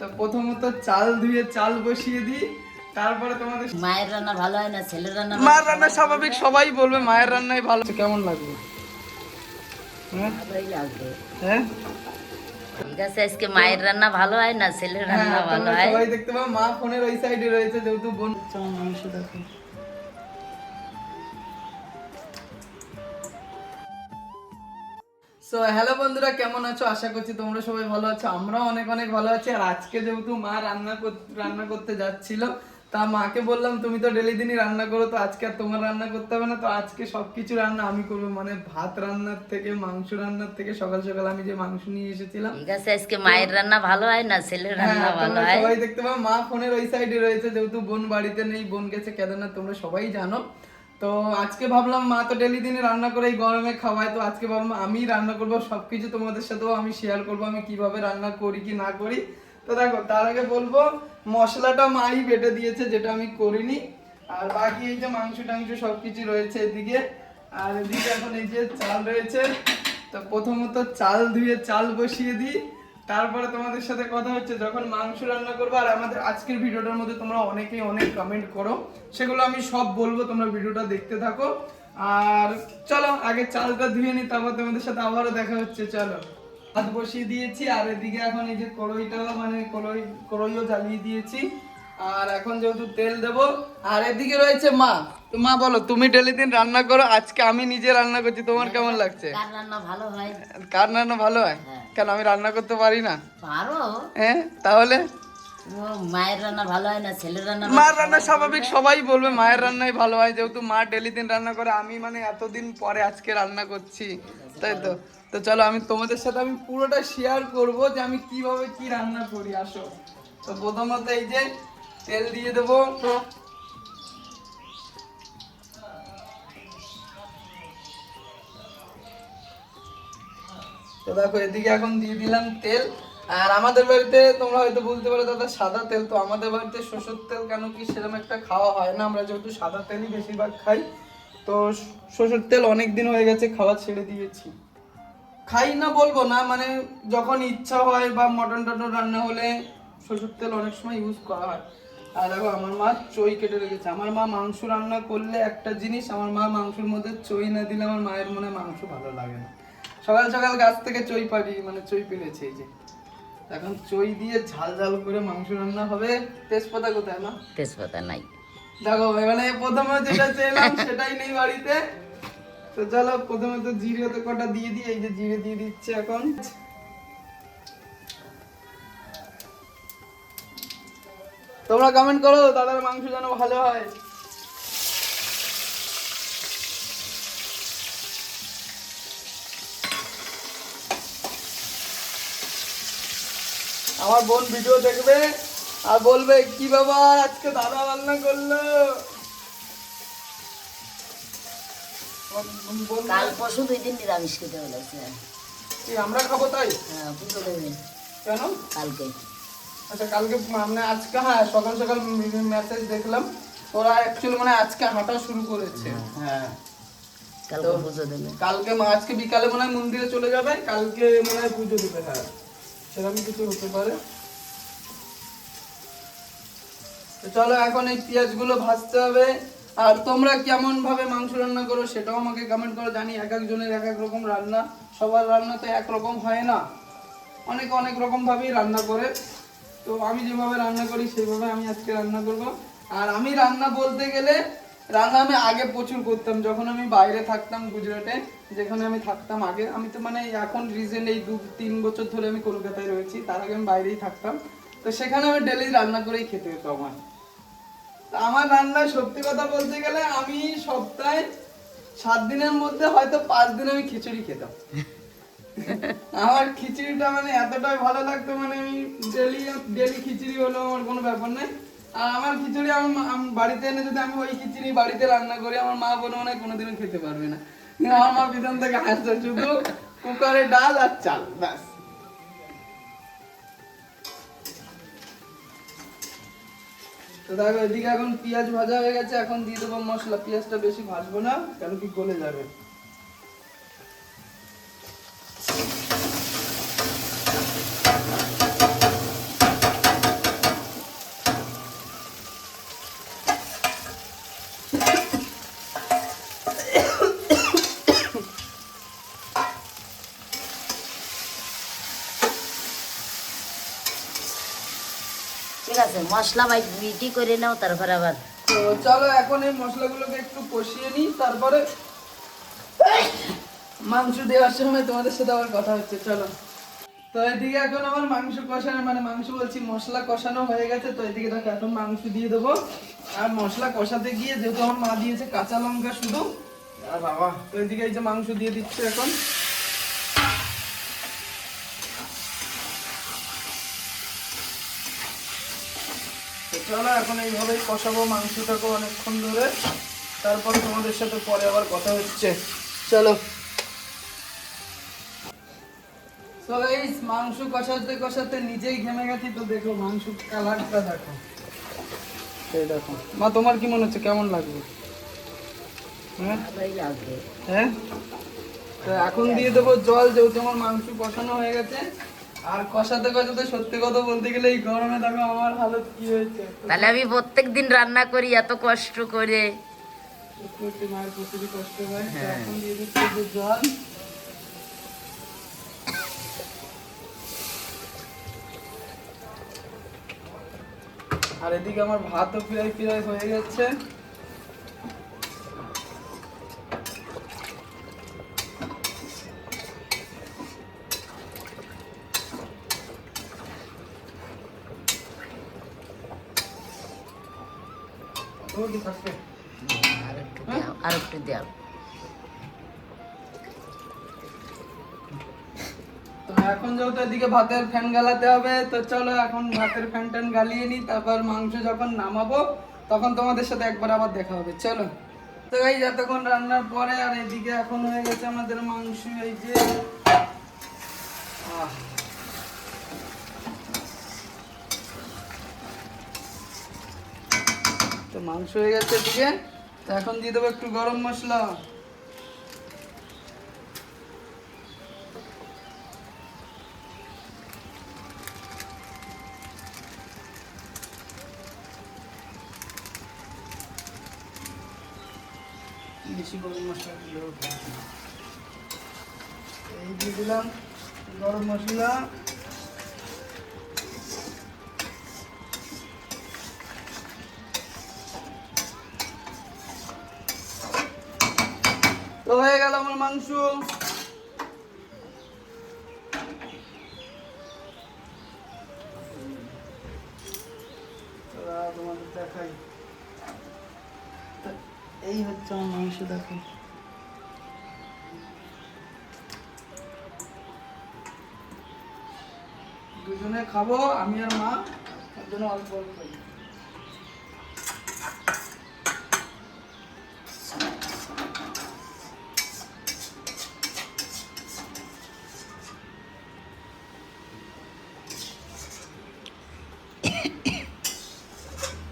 তো প্রথমত চাল ধুয়ে চাল বসিয়ে দিই তারপরে তোমাদের মায়ের রান্না ভালো হয় না ছেলের রান্না ভালো মায়ের রান্না স্বাভাবিক সবাই বলবে মায়ের রান্নাই ভালো। কেমন লাগবে হ্যাঁ? লাগবে হ্যাঁ? ঠিক আছে আজকে মায়ের রান্না ভালো হয় না ছেলের হ্যাঁ, রান্না ভালো হয়? সবাই দেখতে পাবো মা ফোনের ওই সাইডে রয়েছে যেহেতু বোন চলো মাংস দেখো। সো হ্যালো বন্ধুরা কেমন আছো? আশা করছি তোমরা সবাই ভালো আছো। আমরাও অনেক অনেক ভালো আছি। আর আজকে যেহেতু মা রান্না রান্না করতে যাচ্ছিল তা মাকে বললাম তুমি তো ডেলি দিনই রান্না করো তো আজকে আর তোমার রান্না করতে হবে না। তো আজকে সবকিছু রান্না আমি করব। মানে ভাত রান্নার থেকে মাংস রান্নার থেকে সকাল সকাল আমি যে মাংস নিয়ে এসেছিলাম। ঠিক আছে আজকে মায়ের রান্না ভালো হয় না? ছেলের রান্না হ্যাঁ, ভালো হয়? সবাই দেখতে পাবো মা ফোনের ওই সাইডে রয়েছে যেহেতু বোন বাড়িতে নেই বোন গেছে কেদারনাথ তোমরা সবাই জানো। তো আজকে ভাবলাম মা তো ডেলি দিনে রান্না করে এই গরমে খাওয়ায়, তো আজকে ভাবলাম আমি রান্না করব সবকিছু তোমাদের সাথেও আমি শেয়ার করব, আমি কীভাবে রান্না করি কি না করি। তো দেখো, তার আগে বলব, মশলাটা মাই বেটে দিয়েছে, যেটা আমি করিনি। আর বাকি এই যে মাংস টাংস সব কিছু রয়েছে এদিকে। আর এদিকে এখন এই যে চাল রয়েছে, তো প্রথমত চাল ধুয়ে চাল বসিয়ে দিই। তারপরে তোমাদের সাথে কথা হচ্ছে যখন মাংস রান্না করব, আর আমাদের আজকের ভিডিওটার মধ্যে তোমরা অনেকেই অনেক কমেন্ট করো। সেগুলো আমি সব বলব, তোমরা ভিডিওটা দেখতে থাকো। আর চলো, আগে চালটা ধুয়ে নি, তারপর তোমাদের সাথে আবারও দেখা হচ্ছে, চলো। ভাত বসিয়ে দিয়েছি, আর এদিকে এখন এই যে কড়ইটাও মানে কড়ই, কড়ইও জ্বালিয়ে দিয়েছি। আর এখন যেহেতু তেল দেব, আর এদিকে রয়েছে মা। তো মা বলো তুমি ডেলি দিন রান্না করো আজকে আমি নিজে রান্না করছি তোমার কেমন লাগছে? কার রান্না ভালো হয়? কার রান্না ভালো হয়। কেন আমি রান্না করতে পারি না? পারো। হ্যাঁ তাহলে? মায়ের রান্না ভালো হয় না ছেলের রান্না মার রান্না স্বাভাবিক সবাই বলবে মায়ের রান্নাই ভালো হয় যেহেতু মা ডেলি দিন রান্না করে আমি মানে এতদিন পরে আজকে রান্না করছি তাই তো? তো চলো আমি তোমাদের সাথে আমি পুরোটা শেয়ার করব যে আমি কীভাবে কি রান্না করি আসো। তো প্রথমত এই যে তেল দিয়ে দেবো। তো দেখো, এদিকে এখন দিয়ে দিলাম তেল। আর আমাদের বাড়িতে তোমরা হয়তো বলতে পারো, দাদা, সাদা তেল তো আমাদের বাড়িতে সরষের তেল কেন কি সেরকম একটা খাওয়া হয় না? আমরা যেহেতু সাদা তেলই বেশিরভাগ খাই, তো সরষের তেল অনেক দিন হয়ে গেছে, খাওয়া ছেড়ে দিয়েছি। খাই না বলব না মানে যখন ইচ্ছা হয় বা মটন টটন রান্না হলে সরষের তেল অনেক সময় ইউজ করা হয়। আর দেখো, আমার মা চই কেটে রেখেছে। আমার মা মাংস রান্না করলে একটা জিনিস, আমার মা মাংসের মধ্যে চই না দিলে আমার মায়ের মনে মাংস ভালো লাগে না। সকাল সকাল গাছ থেকে চই পারি মানে চই পেরেছে এই যে। এখন চই দিয়ে ঝাল ঝাল করে মাংস রান্না হবে। তেজপাতা কোথায় না তেজপাতা নাই। দেখো মানে প্রথমে যেটা চেয়েলাম সেটাই নেই বাড়িতে। তো চলো প্রথমে তো জিরে তো কটা দিয়ে দিই এই যে জিরে দিয়ে দিচ্ছে এখন। তোমরা কমেন্ট করো দাদার মাংস যেন ভালো হয়। আমার বোন ভিডিও দেখবে আর বলবে কি ব্যাপার আজকে দাদা রান্না করল? কাল পরশু দুই দিন নিরামিষ খেতে বলেছে। কি আমরা খাব তাই? হ্যাঁ পুজো দেবে কেন? কালকে। আচ্ছা কালকে মানে আজকে হ্যাঁ সকাল সকাল মেসেজ দেখলাম। ওরা অ্যাকচুয়ালি মানে আজকে হাঁটা শুরু করেছে। হ্যাঁ কালকে তো- পুজো দেবে। কালকে আজকে বিকালে মনে হয় মন্দিরে চলে যাবে কালকে মনে হয় পুজো দিবে হ্যাঁ সেরকম কিছু হতে পারে। চলো এখন এই পেঁয়াজগুলো ভাজতে হবে। আর তোমরা কেমন ভাবে মাংস রান্না করো সেটাও আমাকে কমেন্ট করো। জানি এক একজনের এক এক রকম রান্না, সবার রান্না তো একরকম হয় না। অনেক অনেক রকম ভাবেই রান্না করে। তো আমি যেভাবে রান্না করি সেইভাবে আমি আজকে রান্না করব। আর আমি রান্না বলতে গেলে রান্না আমি আগে প্রচুর করতাম। যখন আমি বাইরে থাকতাম গুজরাটে যেখানে আমি থাকতাম আগে। আমি তো মানে এখন রিসেন্ট এই দু, তিন বছর ধরে আমি কলকাতায় রয়েছি, তার আগে আমি বাইরেই থাকতাম। তো সেখানে আমি ডেলি রান্না করেই খেতে হতো আমার। আমার রান্না সত্যি কথা বলতে গেলে আমি সপ্তাহে সাত দিনের মধ্যে হয়তো পাঁচ দিন আমি খিচুড়ি খেতাম। আমার খিচুড়িটা মানে এতটাই ভালো লাগতো মানে আমি ডেলি ডেলি খিচুড়ি হলো আমার কোনো ব্যাপার নাই আর আমার খিচুড়ি আমার বাড়িতে এনে যদি আমি ওই খিচুড়ি বাড়িতে রান্না করি, আমার মা বোন মনে হয় কোনোদিনও খেতে পারবে না। আমার পিছন থেকে হাসছে শুধু কুকারে ডাল আর চাল, ব্যাস। তো দেখো, এদিকে এখন পেঁয়াজ ভাজা হয়ে গেছে, এখন দিয়ে দেবো মশলা। পেঁয়াজটা বেশি ভাজবো না, কেন কি গলে যাবে। আছে মশলা বাই বিটি করে নাও তারপর আবার। তো চলো এখন এই মশলাগুলোকে একটু কষিয়ে নিই তারপরে মাংস দেওয়ার সময় তোমাদের সাথে আবার কথা হচ্ছে চলো। তো এদিকে এখন আমার মাংস কষানো মানে মাংস বলছি মশলা কষানো হয়ে গেছে তো এদিকে দেখো এখন মাংস দিয়ে দেবো। আর মশলা কষাতে গিয়ে যেহেতু আমার মা দিয়েছে কাঁচা লঙ্কা শুধু আর বাবা। তো এদিকে এই যে মাংস দিয়ে দিচ্ছে এখন। চলো এখন এইভাবেই কষাবো মাংসটাকে অনেকক্ষণ ধরে। তারপর তোমাদের সাথে পরে আবার কথা হচ্ছে। চলো। মাংস কষাতে কষাতে নিজেই ঘেমে গেছি তো দেখো মাংস কালারটা দেখো। মা তোমার কি মনে হচ্ছে? কেমন লাগবে? হ্যাঁ? লাগবে। হ্যাঁ? তো এখন দিয়ে দেবো জল যেহেতু আমার মাংস কষানো হয়ে গেছে। আর কষাতে কষাতে সত্যি কথা বলতে গেলে এই গরমে দেখো আমার হালত কি হয়েছে। তাহলে আমি প্রত্যেক দিন রান্না করি এত কষ্ট করে। মায়ের কষ্ট হয় এখন দিয়ে দিচ্ছি জল। আর এদিকে আমার ভাতও ফিরাই ফিরাই হয়ে গেছে। আর একটু দাও এখন যেহেতু এদিকে ভাতের ফ্যান গালাতে হবে, তো চলো এখন ভাতের ফ্যান ট্যান গালিয়ে নিই তারপর মাংস যখন নামাবো, তখন তোমাদের সাথে একবার আবার দেখা হবে, চলো তো এই যতক্ষণ রান্নার পরে আর এদিকে এখন হয়ে গেছে আমাদের মাংস, এই যে, আহ। মাংস হয়ে গেছে এদিকে। এখন দিয়ে দেবো একটু গরম মশলা। বেশি গরম মশলা এই দিয়ে দিলাম গরম মশলা। তো হয়ে গেল আমার মাংস। দেখাই। এই হচ্ছে আমার মাংস দুজনে খাব, আমি আর মা, তার জন্য অল্প অল্প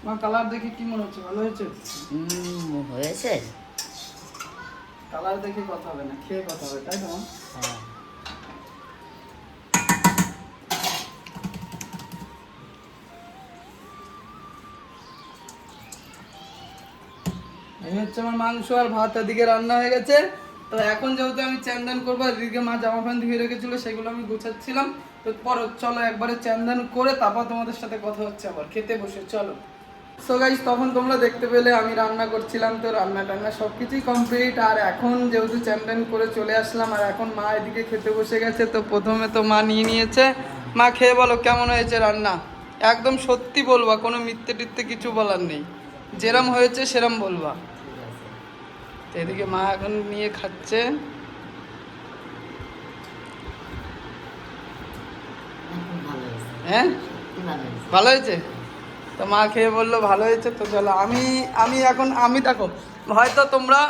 খাই। মা কালার দেখে কি মনে হচ্ছে? ভালো হয়েছে? হুম, হয়েছে। কালার দেখে কথা হবে না খেয়ে কথা হবে তাই তো হ্যাঁ। এই হচ্ছে আমার মাংস আর ভাত এদিকে রান্না হয়ে গেছে। তো এখন যেহেতু আমি চ্যান্দান করব এদিকে মা জামা প্যান্ট ধুয়ে রেখেছিল সেগুলো আমি গুছাচ্ছিলাম। তো পরে চলো একবারে চ্যান্দান করে তারপর তোমাদের সাথে কথা হচ্ছে আবার। খেতে বসে চলো। সো গাইস তখন তোমরা দেখতে পেলে আমি রান্না করছিলাম তো রান্না টান্না সব কিছুই কমপ্লিট আর এখন যেহেতু চ্যান্দান করে চলে আসলাম আর এখন মা এদিকে খেতে বসে গেছে তো প্রথমে তো মা নিয়ে নিয়েছে। মা খেয়ে বলো কেমন হয়েছে রান্না? একদম সত্যি বলবা কোনো মিথ্যে টিথ্যে কিছু বলার নেই। যেরম হয়েছে সেরম বলবা। তো এদিকে মা এখন নিয়ে খাচ্ছে। হ্যাঁ? ভালো হয়েছে। ভালো হয়েছে? তো মা খেয়ে বলল, ভালো হয়েছে তো, চলো। আমি আমি এখন, আমি দেখো, হয়তো তোমরা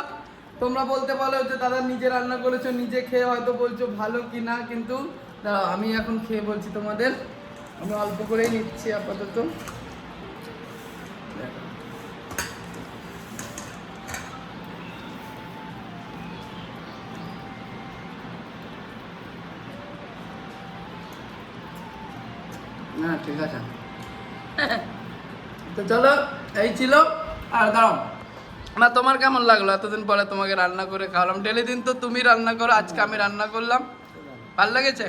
তোমরা বলতে পারো যে দাদা নিজে রান্না করেছ, নিজে খেয়ে হয়তো বলছো ভালো কি না, কিন্তু আমি এখন খেয়ে বলছি তোমাদের। আমি অল্প করেই নিচ্ছি আপাতত। না, ঠিক আছে। তো চলো, এই ছিল, আর দাঁড়াও। মা, তোমার কেমন লাগল? এতদিন পরে তোমাকে রান্না করে খাওয়ালাম। ডেলি দিন তো তুমি রান্না করো, আজকে আমি রান্না করলাম। ভালো লেগেছে?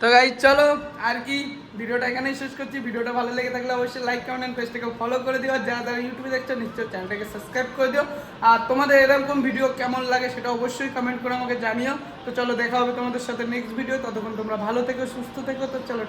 তো গাইজ চলো, আর কি? ভিডিওটা এখানেই শেষ করছি। ভিডিওটা ভালো লেগে থাকলে অবশ্যই লাইক কমেন্ট পেজটাকে ফলো করে দিও। যারা যারা ইউটিউবে দেখছ, নিশ্চয়ই চ্যানেলটাকে সাবস্ক্রাইব করে দিও। আর তোমাদের এরকম ভিডিও কেমন লাগে সেটা অবশ্যই কমেন্ট করে আমাকে জানিও। তো চলো, দেখা হবে তোমাদের সাথে নেক্সট ভিডিও ততক্ষণ তোমরা ভালো থেকো, সুস্থ থেকো। তো চলো